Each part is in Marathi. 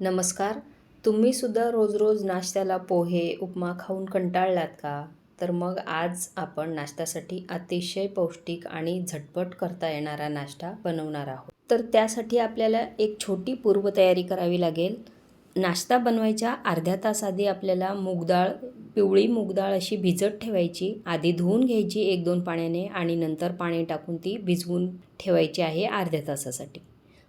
नमस्कार. तुम्हीसुद्धा रोज रोज नाश्त्याला पोहे उपमा खाऊन कंटाळलात का? तर मग आज आपण नाश्त्यासाठी अतिशय पौष्टिक आणि झटपट करता येणारा नाश्ता बनवणार आहोत. तर त्यासाठी आपल्याला एक छोटी पूर्वतयारी करावी लागेल. नाश्ता बनवायच्या अर्ध्या तास आधी आपल्याला मूगडाळ पिवळी मूगडाळ अशी भिजत ठेवायची. आधी धुवून घ्यायची एक दोन पाण्याने आणि नंतर पाणी टाकून ती भिजवून ठेवायची आहे अर्ध्या तासासाठी.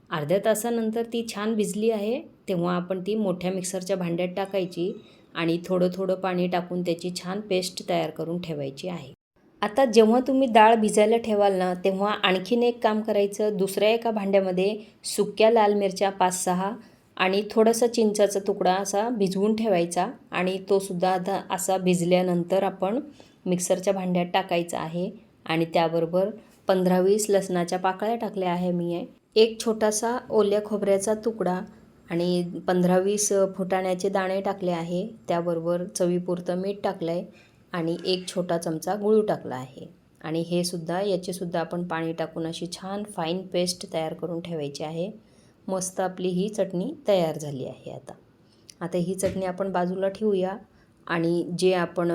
अर्ध्या तासानंतर ती छान भिजली आहे तेव्हा आपण ती मोठ्या मिक्सरच्या भांड्यात टाकायची आणि थोडं थोडं पाणी टाकून त्याची छान पेस्ट तयार करून ठेवायची आहे. आता जेव्हा तुम्ही डाळ भिजायला ठेवाल ना तेव्हा आणखीन एक काम करायचं. दुसऱ्या एका भांड्यामध्ये सुक्या लाल मिरच्या पाच सहा आणि थोडासा चिंचाचा तुकडा असा भिजवून ठेवायचा आणि तो सुद्धा आता असा भिजल्यानंतर आपण मिक्सरच्या भांड्यात टाकायचा आहे. आणि त्याबरोबर पंधरा वीस लसणाच्या पाकळ्या टाकल्या आहे मी. आहे एक छोटासा ओल्या खोबऱ्याचा तुकडा आणि पंधरा वीस फुटाण्याचे दाणे टाकले आहे. त्याबरोबर चवीपुरतं मीठ टाकलं आहे आणि एक छोटा चमचा गूळ टाकला आहे. आणि हे सुद्धा याचेसुद्धा आपण पाणी टाकून अशी छान फाईन पेस्ट तयार करून ठेवायची आहे. मस्त आपली ही चटणी तयार झाली आहे आता. आता ही चटणी आपण बाजूला ठेवूया आणि जे आपण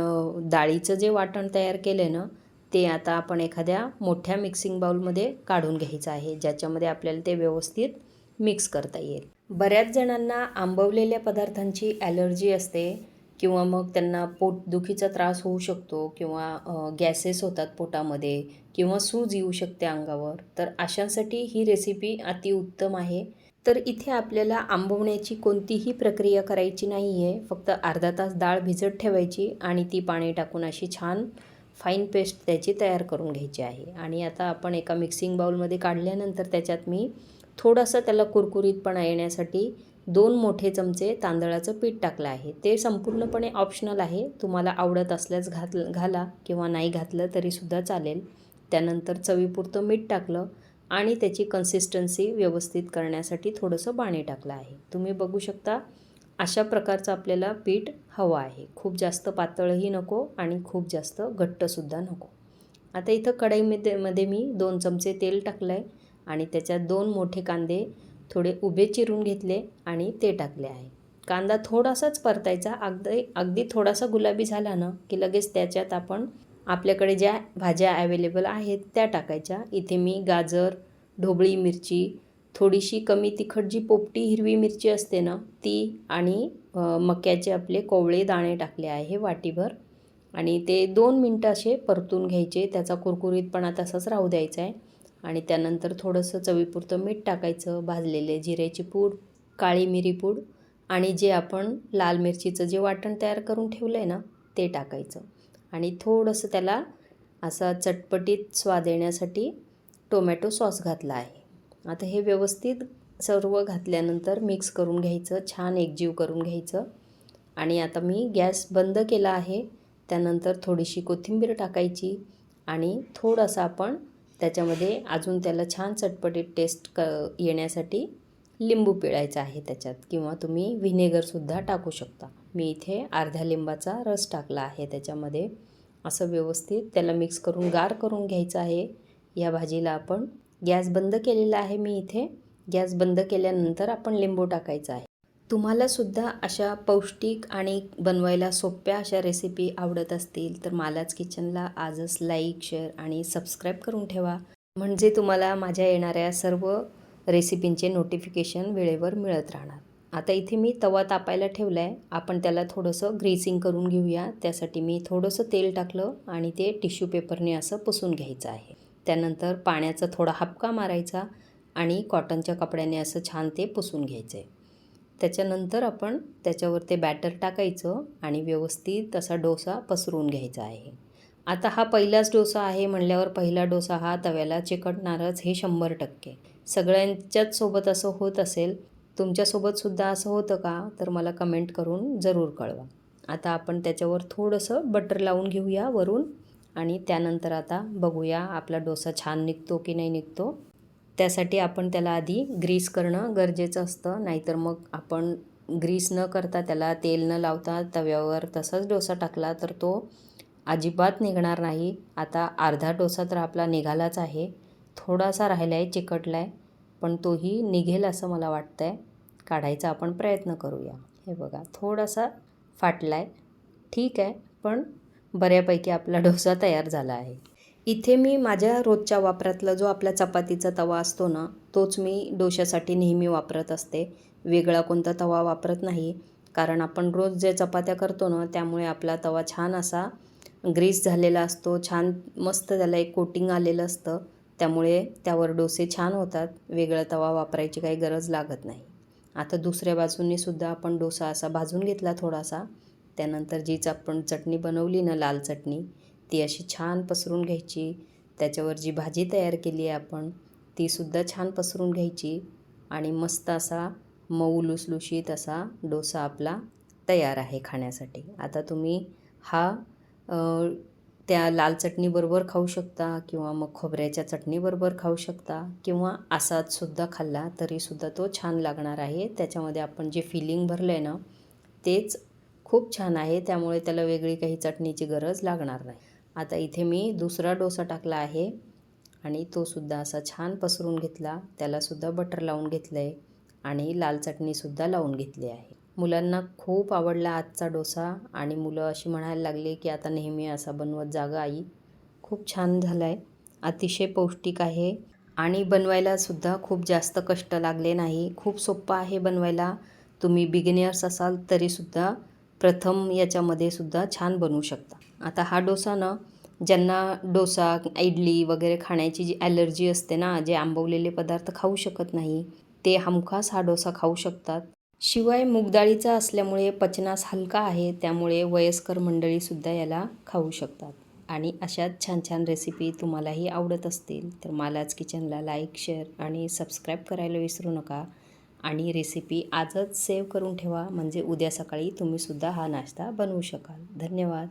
डाळीचं जे वाटण तयार केलं ना ते आता आपण एखाद्या मोठ्या मिक्सिंग बाउलमध्ये काढून घ्यायचं आहे ज्याच्यामध्ये आपल्याला ते व्यवस्थित मिक्स करता येईल. बऱ्याच जणांना आंबवलेल्या पदार्थांची ॲलर्जी असते किंवा मग त्यांना पोटदुखीचा त्रास होऊ शकतो किंवा गॅसेस होतात पोटामध्ये किंवा सूज येऊ शकते अंगावर तर अशांसाठी ही रेसिपी अतिउत्तम आहे. तर इथे आपल्याला आंबवण्याची कोणतीही प्रक्रिया करायची नाही आहे फक्त अर्धा तास डाळ भिजत ठेवायची आणि ती पाणी टाकून अशी छान फाईन पेस्ट त्याची तयार करून घ्यायची आहे. आणि आता आपण एका मिक्सिंग बाउलमध्ये काढल्यानंतर त्याच्यात मी थोडंसं त्याला कुरकुरीतपणा येण्यासाठी दोन मोठे चमचे तांदळाचं पीठ टाकलं आहे. ते संपूर्णपणे ऑप्शनल आहे. तुम्हाला आवडत असल्यास घात घाला किंवा नाही घातलं तरीसुद्धा चालेल. त्यानंतर चवीपुरतं मीठ टाकलं आणि त्याची कन्सिस्टन्सी व्यवस्थित करण्यासाठी थोडंसं पाणी टाकलं आहे. तुम्ही बघू शकता अशा प्रकारचं आपल्याला पीठ हवं आहे. खूप जास्त पातळही नको आणि खूप जास्त घट्टसुद्धा नको. आता इथं कढईमध्ये मध्ये मी दोन चमचे तेल टाकलं आहे आणि त्याच्यात दोन मोठे कांदे थोडे उभे चिरून घेतले आणि ते टाकले आहे. कांदा थोडासाच परतायचा. अगदी अगदी थोडासा गुलाबी झाला ना की लगेच त्याच्यात आपण आपल्याकडे ज्या भाज्या अवेलेबल आहेत त्या टाकायच्या. इथे मी गाजर ढोबळी मिरची थोडीशी कमी तिखट जी पोपटी हिरवी मिरची असते ना ती आणि मक्याचे आपले कोवळे दाणे टाकले आहे वाटीभर. आणि ते दोन मिनटं असे परतून घ्यायचे त्याचा कुरकुरीतपणा तसाच राहू द्यायचा आहे आणि त्यानंतर थोडंसं चवीपुरतं मीठ टाकायचं भाजलेले जिऱ्याची पूड काळी मिरी पूड आणि जे आपण लाल मिरचीचं जे वाटण तयार करून ठेवलं आहे ना ते टाकायचं. आणि थोडंसं त्याला असा चटपटीत स्वाद येण्यासाठी टोमॅटो सॉस घातला आहे. आता हे व्यवस्थित सर्व घातल्यानंतर मिक्स करून घ्यायचं छान एकजीव करून घ्यायचं. आणि आता मी गॅस बंद केला आहे त्यानंतर थोडीशी कोथिंबीर टाकायची आणि थोडंसं आपण त्याच्यामध्ये अजून त्याला छान चटपटीत टेस्ट क येण्यासाठी लिंबू पिळायचा आहे त्याच्यात किंवा तुम्ही व्हिनेगरसुद्धा टाकू शकता. मी इथे अर्ध्या लिंबाचा रस टाकला आहे त्याच्यामध्ये. असं व्यवस्थित त्याला मिक्स करून गार करून घ्यायचं आहे. या भाजीला आपण गॅस बंद केलेला आहे मी इथे. गॅस बंद केल्यानंतर आपण लिंबू टाकायचा आहे. तुम्हालासुद्धा अशा पौष्टिक आणि बनवायला सोप्या अशा रेसिपी आवडत असतील तर मालाच किचनला आजच लाईक शेअर आणि सबस्क्राईब करून ठेवा. म्हणजे तुम्हाला माझ्या येणाऱ्या सर्व रेसिपींचे नोटिफिकेशन वेळेवर मिळत राहणार. आता इथे मी तवा तापायला ठेवला आहे आपण त्याला थोडंसं ग्रीसिंग करून घेऊया. त्यासाठी मी थोडंसं तेल टाकलं आणि ते टिश्यू पेपरने असं पुसून घ्यायचं आहे. त्यानंतर पाण्याचा थोडा हापका मारायचा आणि कॉटनच्या कपड्याने असं छान ते पुसून घ्यायचं. आहे त्याच्यानंतर आपण त्याच्यावर ते बॅटर टाकायचं आणि व्यवस्थित तसा डोसा पसरवून घ्यायचा आहे. आता हा पहिलाच डोसा आहे म्हणल्यावर पहिला डोसा हा तव्याला चिकटणारच हे शंभर टक्के. सगळ्यांच्याच सोबत असं होत असेल तुमच्यासोबतसुद्धा असं होतं का? तर मला कमेंट करून जरूर कळवा. आता आपण त्याच्यावर थोडंसं बटर लावून घेऊया वरून. आणि त्यानंतर आता बघूया आपला डोसा छान निघतो की नाही निघतो. त्यासाठी आपण त्याला आधी ग्रीस करणं गरजेचं असतं नाहीतर मग आपण ग्रीस न करता त्याला तेल न लावता तव्यावर तसाच डोसा टाकला तर तो अजिबात निघणार नाही. आता अर्धा डोसा तर आपला निघालाच आहे. थोडासा राहिला आहे चिकटला आहे पण तोही निघेल असं मला वाटतं आहे काढायचा आपण प्रयत्न करूया. हे बघा थोडासा फाटला आहे ठीक आहे पण बऱ्यापैकी आपला डोसा तयार झाला आहे. इथे मी माझ्या रोजच्या वापरातला जो आपला चपातीचा तवा असतो ना तोच मी डोशासाठी नेहमी वापरत असते. वेगळा कोणता तवा वापरत नाही कारण आपण रोज जे चपात्या करतो ना त्यामुळे आपला तवा छान असा ग्रीस झालेला असतो छान मस्त त्याला एक कोटिंग आलेलं असतं. त्यामुळे त्यावर डोसे छान होतात वेगळा तवा वापरायची काही गरज लागत नाही. आता दुसऱ्या बाजूनी सुद्धा आपण डोसा असा भाजून घेतला थोडासा. त्यानंतर जीच आपण चटणी बनवली ना लाल चटणी ती अशी छान पसरून घ्यायची. त्याच्यावर जी भाजी तयार केली आहे आपण तीसुद्धा छान पसरून घ्यायची आणि मस्त असा मऊ लुसलुशीत असा डोसा आपला तयार आहे खाण्यासाठी. आता तुम्ही हा त्या लाल चटणीबरोबर खाऊ शकता किंवा मग खोबऱ्याच्या चटणीबरोबर खाऊ शकता किंवा असाचसुद्धा खाल्ला तरीसुद्धा तो छान लागणार आहे. त्याच्यामध्ये आपण जे फिलिंग भरलं आहे ना तेच खूप छान आहे त्यामुळे त्याला वेगळी काही चटणीची गरज लागणार नाही. आता इथे मी दुसरा डोसा टाकला आहे आणि तो सुद्धा असा छान पसरून घेतला. त्यालासुद्धा बटर लावून घेतलं आहे आणि लाल चटणीसुद्धा लावून घेतली आहे. मुलांना खूप आवडला आजचा डोसा आणि मुलं अशी म्हणायला लागली की आता नेहमी असा बनवत जागा आई. खूप छान झाला आहे अतिशय पौष्टिक आहे आणि बनवायलासुद्धा खूप जास्त कष्ट लागले नाही. खूप सोप्पं आहे बनवायला. तुम्ही बिगिनियर्स असाल तरीसुद्धा प्रथम याच्यामध्ये सुद्धा छान बनवू शकता. आता हा डोसा ना ज्यांना डोसा इडली वगैरे खाण्याची जी ॲलर्जी असते ना जे आंबवलेले पदार्थ खाऊ शकत नाही ते हमखास हा डोसा खाऊ शकतात. शिवाय मूगडाळीचा असल्यामुळे पचनास हलका आहे त्यामुळे वयस्कर मंडळीसुद्धा याला खाऊ शकतात. आणि अशाच छान छान रेसिपी तुम्हालाही आवडत असतील तर मालाच किचनला लाईक शेअर आणि सबस्क्राईब करायला विसरू नका. आणि रेसिपी आजच सेव्ह करून ठेवा. म्हणजे उद्या सकाळी तुम्हीसुद्धा हा नाश्ता बनवू शकाल. धन्यवाद.